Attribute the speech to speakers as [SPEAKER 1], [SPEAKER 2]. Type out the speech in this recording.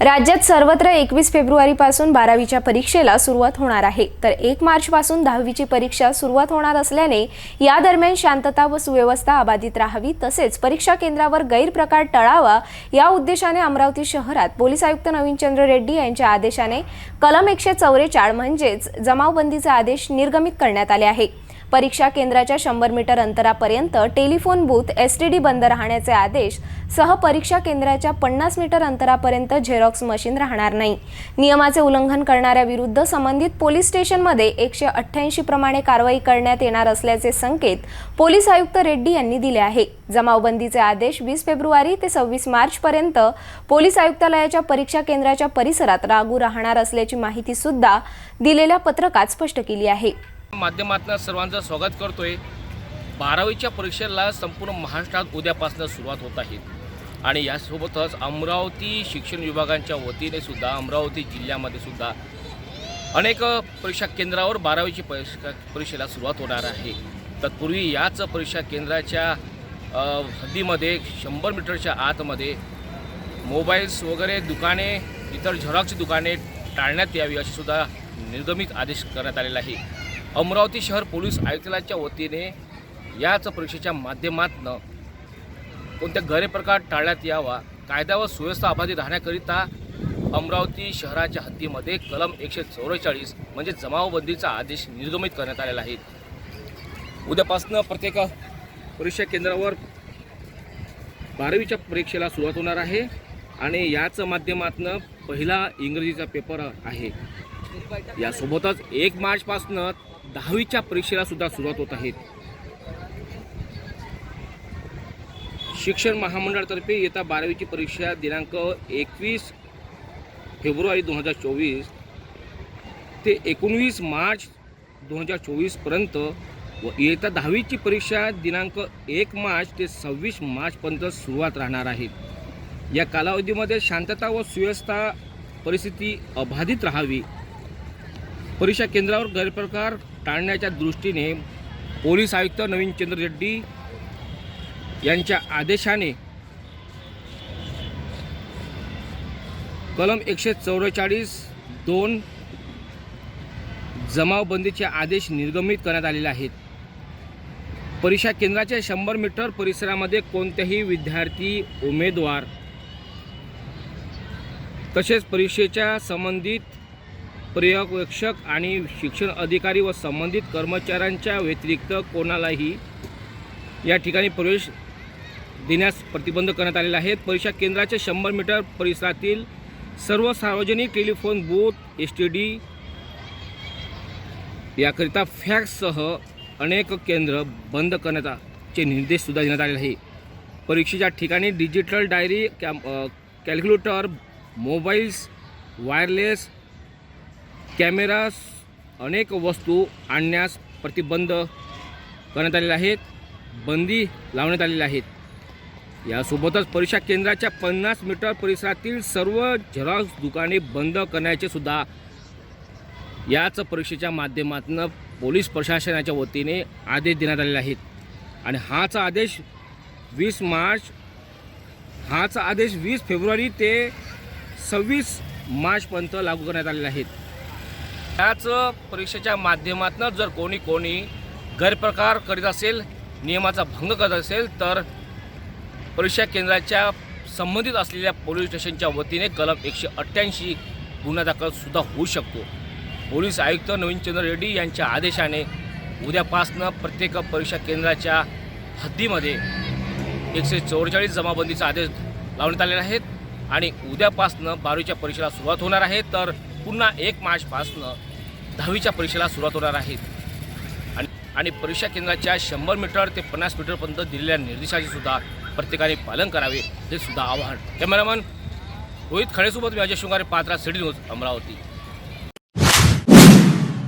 [SPEAKER 1] राज्यात सर्वत्र एकवीस फेब्रुवारीपासून बारावीच्या परीक्षेला सुरुवात होणार आहे. तर एक मार्चपासून दहावीची परीक्षा सुरुवात होणार असल्याने या दरम्यान शांतता व सुव्यवस्था अबाधित राहावी तसेच परीक्षा केंद्रावर गैरप्रकार टळावा या उद्देशाने अमरावती शहरात पोलीस आयुक्त नवीनचंद्र रेड्डी यांच्या आदेशाने कलम एकशे चौवेचाळ म्हणजेच जमावबंदीचे आदेश निर्गमित करण्यात आले आहे. परीक्षा केंद्राच्या शंभर मीटर अंतरापर्यंत telephone booth S T D बंद राहण्याचे आदेश सह परीक्षा केंद्राच्या पन्नास मीटर अंतरापर्यंत झेरॉक्स मशीन राहणार नाही. नियमाचे उल्लंघन करणाऱ्या विरुद्ध संबंधित पोलीस स्टेशनमध्ये एकशे अठ्ठ्याऐंशी प्रमाणे कारवाई करण्यात येणार असल्याचे संकेत पोलीस आयुक्त रेड्डी यांनी दिले आहे. जमावबंदीचे आदेश वीस फेब्रुवारी ते सव्वीस मार्चपर्यंत पोलीस आयुक्तालयाच्या परीक्षा केंद्राच्या परिसरात लागू राहणार असल्याची माहिती सुद्धा दिलेल्या पत्रकात स्पष्ट केली आहे.
[SPEAKER 2] माध्यमातून सर्वांचं स्वागत करतोय. बारावीच्या परीक्षेला संपूर्ण महाराष्ट्रात उद्यापासून सुरुवात होत आहे. आणि यासोबतच अमरावती शिक्षण विभागांच्या वतीने सुद्धा अमरावती जिल्ह्यामध्ये सुद्धा अनेक परीक्षा केंद्रावर बारावीची परीक्षा परीक्षेला सुरुवात होणार आहे. तत्पूर्वी याच परीक्षा केंद्राच्या हद्दीमध्ये शंभर मीटरच्या आतमध्ये मोबाईल्स वगैरे दुकाने इतर झेरॉक्सची दुकाने टाळण्यात यावी अशी सुद्धा निर्गमित आदेश करण्यात आलेला आहे. अमरावती शहर पोलीस आयुक्तालयाच्या वतीने याच परीक्षेच्या माध्यमातून कोणत्या गैरप्रकार टाळण्यात यावा कायदा व सुव्यवस्था अबाधित राहण्याकरिता अमरावती शहराच्या हद्दीमध्ये कलम एकशे चौवेचाळीस म्हणजे जमावबंदीचा आदेश निर्गमित करण्यात आलेला आहे. उद्यापासनं प्रत्येक परीक्षा केंद्रावर बारावीच्या परीक्षेला सुरुवात होणार आहे आणि याच माध्यमातून पहिला इंग्रजीचा पेपर आहे. यासोबतच एक मार्चपासनं दहावीच्या परीक्षेला सुद्धा सुरुवात होत आहे. शिक्षण महामंडळातर्फे येत्या बारावीची परीक्षा दिनांक एकवीस फेब्रुवारी दोन हजार चोवीस ते एकोणवीस मार्च दोन हजार चोवीसपर्यंत व येत्या दहावीची परीक्षा दिनांक एक मार्च ते सव्वीस मार्चपर्यंत सुरुवात राहणार आहे. या कालावधीमध्ये शांतता व सुव्यवस्था परिस्थिती अबाधित राहावी. परीक्षा केंद्रावर गैरप्रकार टाळण्याच्या दृष्टीने पोलीस आयुक्त नवीन चंद्र रेड्डी यांच्या आदेशाने कलम एकशे चौवेचाळीस दोन जमावबंदीचे आदेश निर्गमित करण्यात आलेले आहेत. परीक्षा केंद्राच्या शंभर मीटर परिसरामध्ये कोणत्याही विद्यार्थी उमेदवार तसेच परीक्षेच्या संबंधित पर्यवेक्षक आणि शिक्षण अधिकारी व संबंधित कर्मचाऱ्यांच्या व्यतिरिक्त कोणालाही या ठिकाणी प्रवेश देण्यास प्रतिबंध करण्यात आलेला आहे. परीक्षा केंद्राच्या शंभर मीटर परिसरातील सर्व सार्वजनिक telephone booth S T D याकरिता फॅक्ससह अनेक केंद्र बंद करण्याचे निर्देशसुद्धा देण्यात आलेले आहे. परीक्षेच्या ठिकाणी digital diary cam calculator mobiles wireless cameras अनेक वस्तू आणण्यास प्रतिबंध करण्यात आलेले आहेत बंदी लावण्यात आलेली आहेत. यासोबतच परीक्षा केंद्राच्या पन्नास मीटर परिसरातील सर्व झेरॉक्स दुकाने बंद करण्याचे सुद्धा याच परीक्षेच्या माध्यमातून पोलीस प्रशासनाच्या वतीने आदेश देण्यात आलेले आहेत. आणि हाच आदेश वीस मार्च हाच आदेश वीस फेब्रुवारी ते सव्वीस मार्चपर्यंत लागू करण्यात आलेले आहेत त्याच परीक्षेच्या माध्यमातून जर कोणी कोणी गैरप्रकार करीत असेल नियमाचा भंग करत असेल तर परीक्षा केंद्राच्या संबंधित असलेल्या पोलीस स्टेशनच्या वतीने कलम एकशे अठ्ठ्याऐंशी गुन्हा दाखलसुद्धा होऊ शकतो. पोलीस आयुक्त नवीनचंद्र रेड्डी यांच्या आदेशाने उद्यापासनं प्रत्येक परीक्षा केंद्राच्या हद्दीमध्ये एकशे चौवेचाळीस जमाबंदीचा आदेश लावण्यात आलेला आहेत आणि उद्यापासनं बारावीच्या परीक्षेला सुरुवात होणार आहे. तर पुन्हा एक मार्चपासनं दहावीच्या परीक्षेला सुरुवात होणार आहे. आणि आणि परीक्षा केंद्राच्या शंभर मीटर ते पन्नास मीटरपर्यंत दिलेल्या निर्देशाचे सुद्धा प्रत्येकाने पालन करावे हे सुद्धा आवाहन. कॅमेरामन रोहित खळेसोबत मी अजय शृंगारे पात्रा सिडी न्यूज अमरावती.